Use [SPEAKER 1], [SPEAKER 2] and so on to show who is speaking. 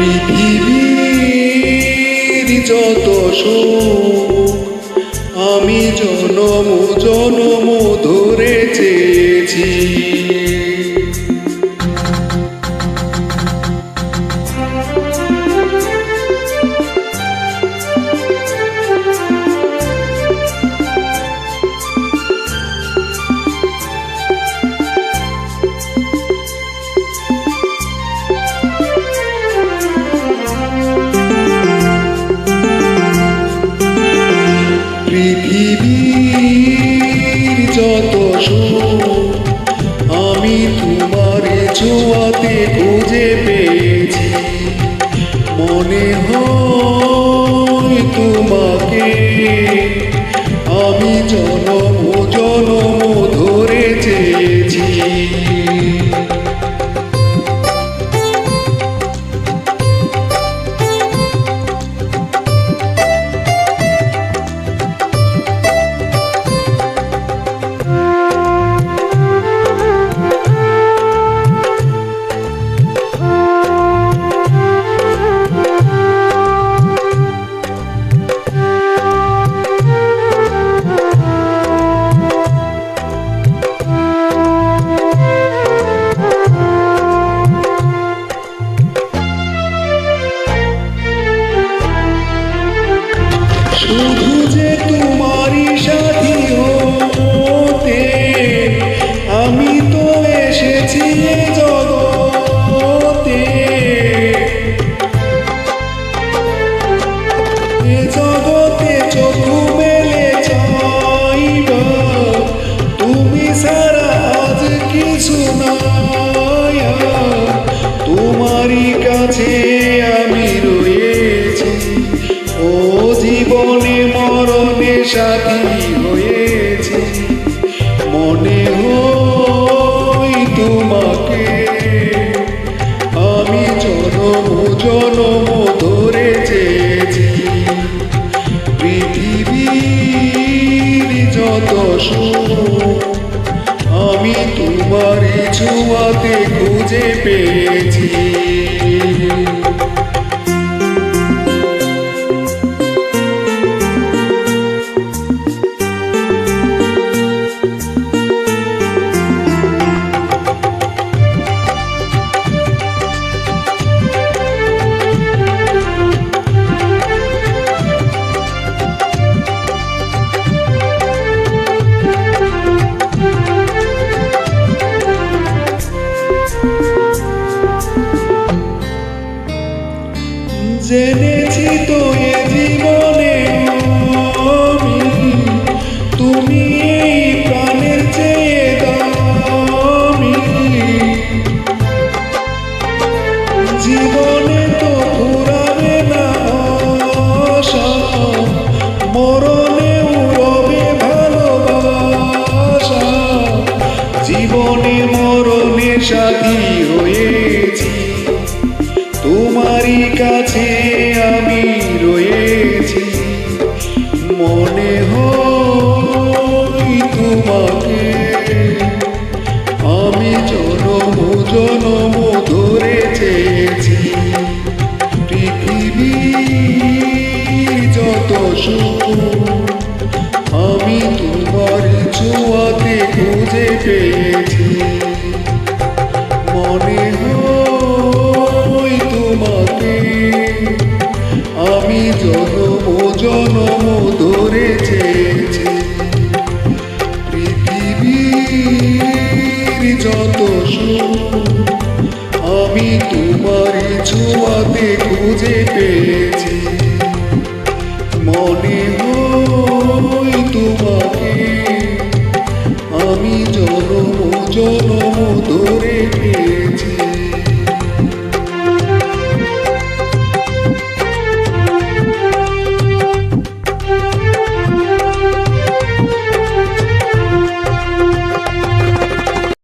[SPEAKER 1] পৃথিবীর যত সুখ আমি জনম জনম ধরে চেয়েছি। পৃথিবীর যত আমি তোমার ছোঁয়াতে খুঁজে পেয়েছি। মনে হয় পৃথিবীর যত আমি তোমার ছোঁয়াতে খুঁজে পেয়েছি। জেনেছি তো এ জীবনে তুমি এই প্রাণের চেয়ে দামি। জীবনে তো ফুরাবে না আশা, মরণেও রবে ভালোবাসা। জীবনে মরণে সাথী খুঁজে পেয়েছি মনে হয় তোমাকে। আমি জনম জনম ধরে চেয়েছি পৃথিবীর যত সুখ, আমি তোমার ছোঁয়াতে খুঁজে পেয়েছি।